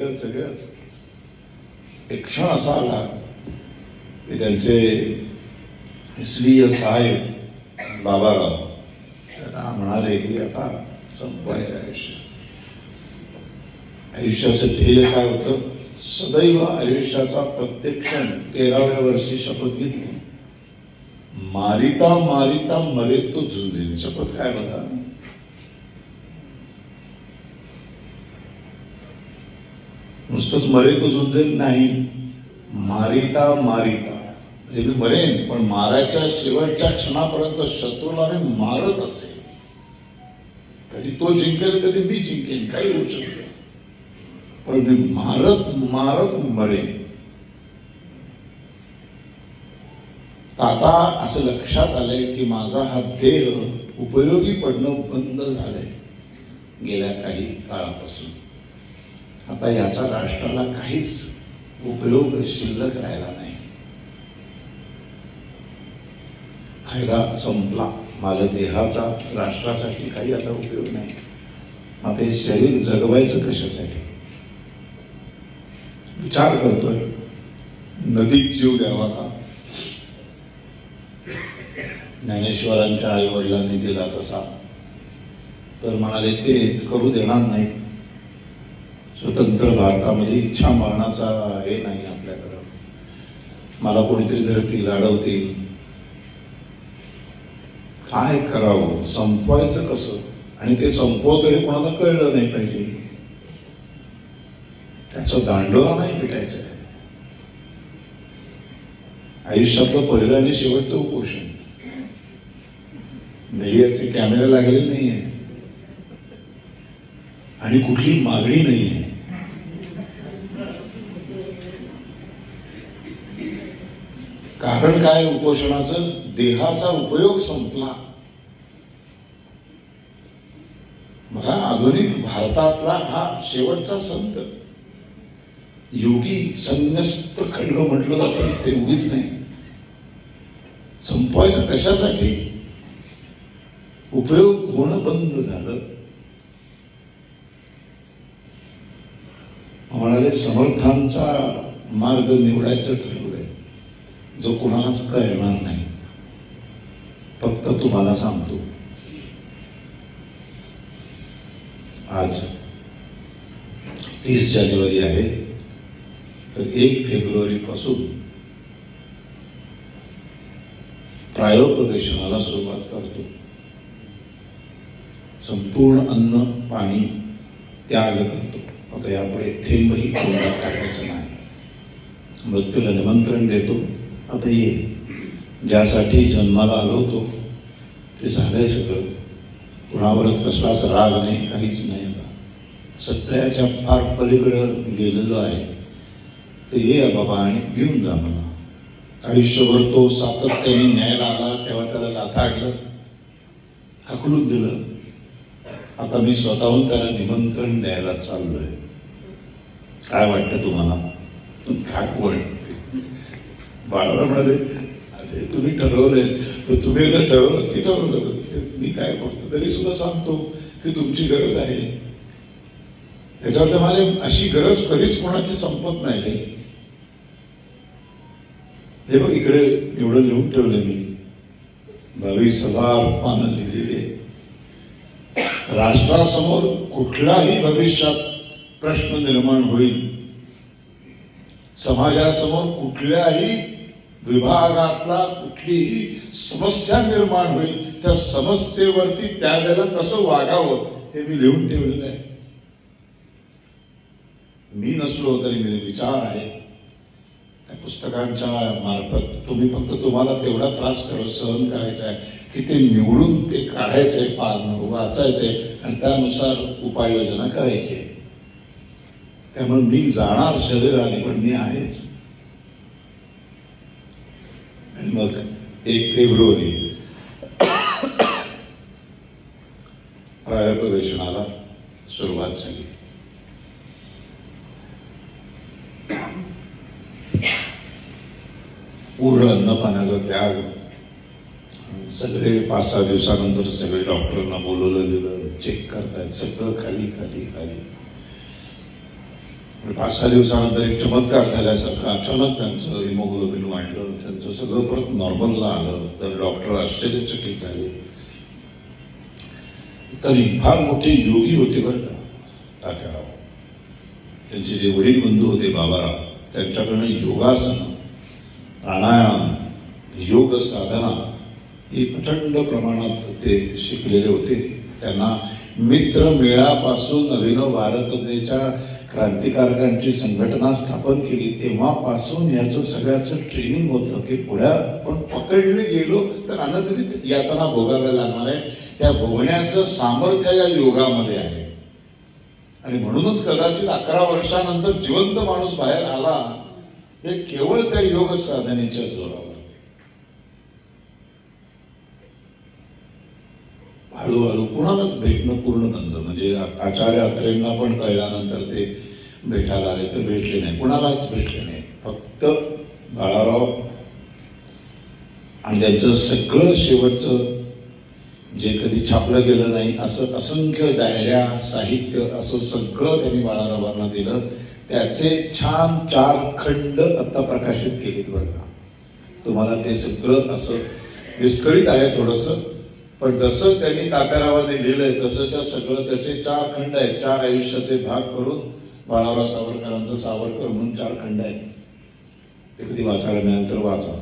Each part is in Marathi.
सगळं एक क्षण असा आला की त्यांचे स्वीय साहेब बाबाराव त्यांना म्हणाले की आता संपवायचं आयुष्य आयुष्याचं ध्येय काय होतं सदैव आयुष्याचा प्रत्येक क्षण तेराव्या वर्षी शपथ घेतली मारिता मारिता मरे तो झुंजेल शपथ काय बघा नुसतंच मरे तो झुंजेल नाही. मारिता मारिता. म्हणजे मी मरेन पण मारायच्या शेवटच्या क्षणापर्यंत शत्रूला मी मारत असे कधी तो जिंकेल कधी मी जिंकेन काही होऊ शकत पण मी मारत मारत मरेन. आता असं लक्षात आलंय की माझा हा देह उपयोगी पडणं बंद झालंय गेल्या काही काळापासून. आता याचा राष्ट्राला काहीच उपयोग शिल्लक राहिला नाही. फायदा संपला. माझ्या देहाचा राष्ट्रासाठी काही आता उपयोग नाही. आता हे शरीर जगवायचं कशासाठी? विचार करतोय. नदीत जीव द्यावा का? ज्ञानेश्वरांच्या आई वडिलांनी दिला तसा. तर म्हणाले ते करू देणार नाही स्वतंत्र भारतामध्ये इच्छा मरणाचा हे नाही आपल्याकडं. मला कोणीतरी धरतील अडवतील काय करावं? संपवायचं कसं? आणि ते संपवतं हे कोणाला कळलं नाही पाहिजे. त्याचं दांडोरा नाही पिटायचं आयुष्यातलं पहिलं आणि शेवटचं उपोषण. मीडियाचे कॅमेरे लागलेले नाहीये. आणि कुठली मागणी नाहीये. कारण काय उपोषणाचं? देहाचा उपयोग संपला. बघा आधुनिक भारतातला हा शेवटचा संत. योगी संन्यस्त खंड म्हटलं जातं ते उगीच नाही. संपवायचं कशासाठी? उपयोग होणं बंद झालं. म्हणाले समर्थांचा मार्ग निवडायचं ठरवलंय. जो कुणालाच कळणार नाही फक्त तुम्हाला सांगतो. आज तीस जानेवारी आहे तर एक फेब्रुवारी पासून प्रायोपवेशनाला सुरुवात करतो. संपूर्ण अन्न पाणी त्याग करतो. आता यापुढे थेंबही कोणाला टाकायचं नाही. मृत्यूला निमंत्रण देतो. आता ये. ज्यासाठी जन्माला आलो होतो ते झालंय सगळं. कुणावरच कसलाच राग नाही काहीच नाही आता. सत्याच्या फार पलीकडं गेलेलो आहे. ते ये बाबा आणि घेऊन जा मला. आयुष्यभर तो सातत्याने न्यायला आला तेव्हा त्याला लाथाडलं हकलून दिलं. आता मी स्वतःहून त्याला निमंत्रण द्यायला चाललोय. काय वाटतं तुम्हाला? काय बाळाला म्हणाले अरे तुम्ही ठरवलंय. तर तुम्ही एकदा ठरवलं की ठरवलं मी काय फक्त तरी सुद्धा सांगतो की तुमची गरज आहे. त्याच्यावर मला अशी गरज कधीच कोणाची संपत नाही. हे बघ इकडे एवढं लिहून ठेवलं मी. बावीस हजार पानं लिहिलेले राष्ट्रासमोर कुठलाही भविष्यात प्रश्न निर्माण होईल. समाजासमोर कुठल्याही विभागातला कुठलीही समस्या निर्माण होईल त्या समस्येवरती त्यावेळेला कसं वागावं हे मी लिहून ठेवलेलं आहे. मी नसलो तरी मी विचार आहे. त्या पुस्तकांच्या मार्फत तुम्ही फक्त तुम्हाला तेवढा त्रास कर सहन करायचा आहे की ते निवडून ते काढायचे पालन वाचायचंय आणि त्यानुसार उपाययोजना करायची. आहे त्यामुळे मी जाणार शरीराने पण मी आहेच आणि मग एक फेब्रुवारी प्रवेशनाला सुरुवात झाली. पूर्ण अन्न पाण्याचा त्याग. सगळे पाच सहा दिवसानंतर सगळे डॉक्टरांना बोलवलं गेलं. चेक करतायत सगळं खाली खाली खाली. पाच सहा दिवसानंतर एक चमत्कार झाल्यासारखं अचानक त्यांचं हिमोग्लोबिन वाढलं. त्यांचं सगळं परत नॉर्मलला आलं. तर डॉक्टर आश्चर्यचकित झाले. तरी फार मोठे योगी होते बरं का तात्याराव. त्यांचे जे वडील बंधू होते बाबाराव त्यांच्याकडनं योगासन प्राणायाम योग साधना ही प्रचंड प्रमाणात ते शिकलेले होते. त्यांना मित्र मेळापासून अभिनव भारततेच्या क्रांतिकारकांची संघटना स्थापन केली तेव्हापासून याचं सगळ्याचं ट्रेनिंग होतं की पुढ्या पण पकडले गेलो तर अनधिकृत यातना भोगाव्या लागणार आहे. त्या भोगण्याचं सामर्थ्य या योगामध्ये आहे. आणि म्हणूनच कदाचित अकरा वर्षानंतर जिवंत माणूस बाहेर आला हे केवळ त्या योग साधनेच्या जोरावर हळूहळू कुणालाच भेटणं पूर्ण नंतर म्हणजे आचार्य अत्रेंना पण कळल्यानंतर भेटायला आले तर भेटले नाही. कुणालाच भेटले नाही. फक्त बाळाराव आणि त्यांचं सगळं शेवटचं जे कधी छापलं गेलं नाही असं असंख्य डायऱ्या साहित्य असं सगळं त्यांनी बाळारावांना दिलं. त्याचे छान चार खंड आता प्रकाशित केलेत बरं का. तुम्हाला ते सगळं असं विस्कळीत आहे थोडंसं पण जसं त्यांनी तात्यारावाने लिहिलंय तसंच्या सगळं त्याचे चार खंड आहेत चार आयुष्याचे भाग करून बाळाराव सावरकरांचं सावरकर म्हणून चार खंड आहेत. ते कधी वाचायला मिळालं तर वाचा.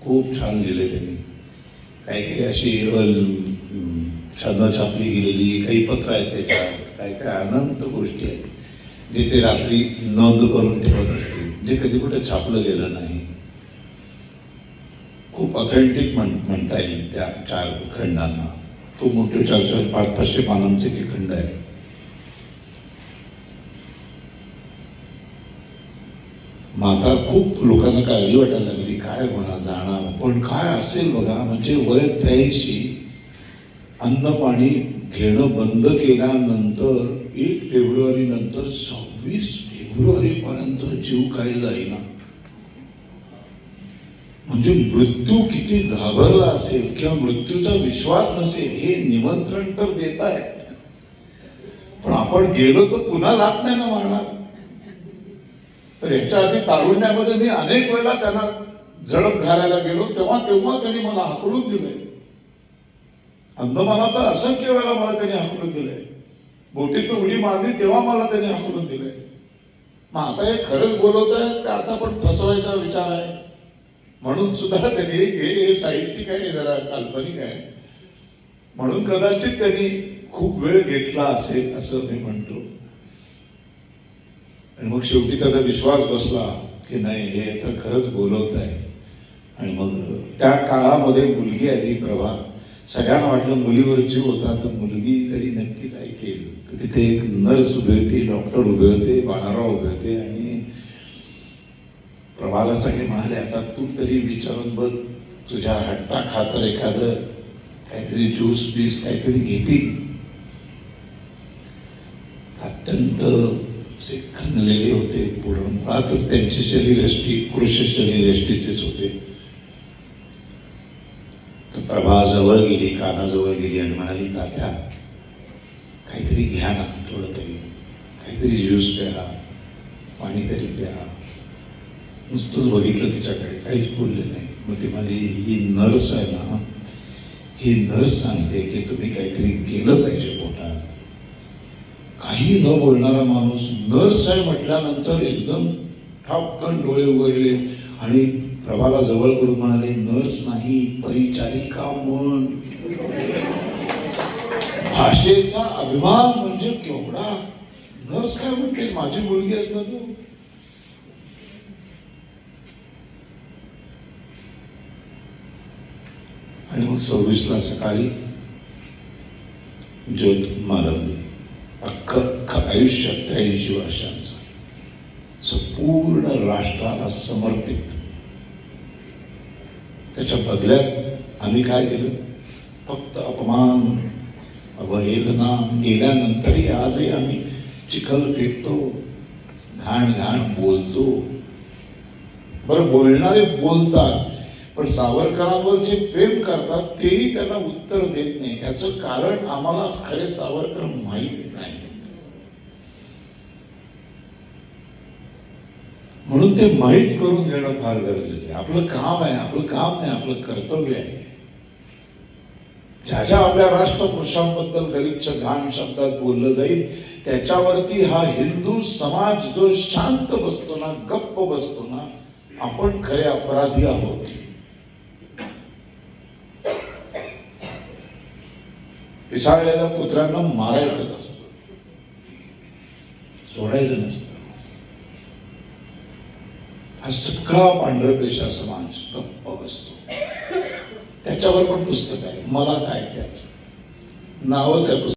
खूप छान लिहिले त्यांनी. काही काही अशी छंद छापली गेलेली काही पत्र आहेत त्याच्यात काही काही अनंत गोष्टी आहेत जे ते रात्री नोंद करून ठेवत असतील जे कधी कुठे छापलं गेलं नाही. खूप ऑथेंटिक म्हण म्हणता येईल त्या चार खंडांना. खूप मोठे चार चार पाच पाचशे पानांचे ते खंड आहेत. मग आता खूप लोकांना काळजी वाटायला लागली काय होणार जाणार पण काय असेल बघा म्हणजे वय त्र्याऐंशी अन्न पाणी घेणं बंद केल्यानंतर एक फेब्रुवारी नंतर सव्वीस फेब्रुवारी पर्यंत जीव काही जाईना. म्हणजे मृत्यू किती घाबरला असेल किंवा मृत्यूचा विश्वास नसेल हे निमंत्रण तर देत आहे पण आपण गेलो तर पुन्हा लाभ नाही ना मारणार? तर ह्याच्या आधी तारुण्यामध्ये मी अनेक वेळेला त्यांना झडप घालायला गेलो. तेव्हा तेव्हा त्यांनी मला हाकलून दिले अंदमानात तर असंख्य वेळेला मला त्यांनी हाकलून दिले बोटीतून उडी मारली तेव्हा मला त्यांनी हाकलून दिले मग आता हे खरंच बोलवत आहे ते आता पण फसवायचा विचार आहे. म्हणून सुद्धा त्यांनी हे हे साहित्यिक आहे जरा काल्पनिक आहे. म्हणून कदाचित त्यांनी खूप वेळ घेतला असेल असं मी म्हणतो. आणि मग शेवटी त्याचा विश्वास बसला की नाही हे तर खरंच बोलवत आहे. आणि मग त्या काळामध्ये मुलगी आली प्रभा. सगळ्यांना वाटलं मुलीवर जीव होता तर मुलगी तरी नक्कीच ऐकेल. तर तिथे एक नर्स उभे होती डॉक्टर उभे होते बाळाराव उभे होते आणि प्रभाला सगळे म्हणाले आता तू तरी विचारून बघ तुझ्या हट्टा खातर एखादं काहीतरी ज्यूस बीस काहीतरी घेतील. अत्यंत असे खणलेले होते पुढं मुळातच त्यांची शरीरष्टी कृष शरीरष्टीचेच होते. तर प्रभा जवळ गेली कानाजवळ गेली आणि म्हणाली तात्या काहीतरी घ्या ना थोडं तरी काहीतरी ज्यूस प्या पाणी तरी प्या. नुसतंच बघितलं तिच्याकडे काहीच बोलले नाही. मग ती म्हणाली ही नर्स आहे ना ही नर्स सांगते की तुम्ही काहीतरी केलं पाहिजे पोटात. काही न बोलणारा माणूस नर्स आहे म्हटल्यानंतर एकदम ठापकन डोळे उघडले आणि प्रभाला जवळ करून म्हणाले नर्स नाही परिचारिका म्हण. भाषेचा अभिमान म्हणजे केवढा? नर्स काय म्हणते माझी मुलगी असणार तू? आणि मग सव्वीसला सकाळी ज्योत मालवली आयुष्य त्र्याऐंशी वर्षांचं. संपूर्ण राष्ट्राला समर्पित. त्याच्या बदल्यात आम्ही काय केलं? फक्त अपमान अवहेलना गेल्यानंतरही आजही आम्ही चिखल फेकतो घाण घाण बोलतो. बरं बोलणारे बोलतात पण सावरकरांवर जे प्रेम करतात तेही त्यांना उत्तर देत नाही. त्याचं कारण आम्हाला खरे सावरकर माहीत नाही. म्हणून ते माहीत करून घेणं फार गरजेचं आहे. आपलं काम आहे आपलं काम नाही आपलं कर्तव्य आहे. ज्या ज्या आपल्या राष्ट्रपुरुषांबद्दल गलिच्छ घाण शब्दात बोललं जाईल त्याच्यावरती हा हिंदू समाज जो शांत बसतो ना गप्प बसतो ना आपण खरे अपराधी आहोत. पिसाळलेल्या कुत्र्यांना मारायचंच असत. सोडायचं नसतं. हा सुटका पांढरपेशा समाज गप्प बसतो. त्याच्यावर पण पुस्तक आहे. मला काय त्याच नावच आहे पुस्तक.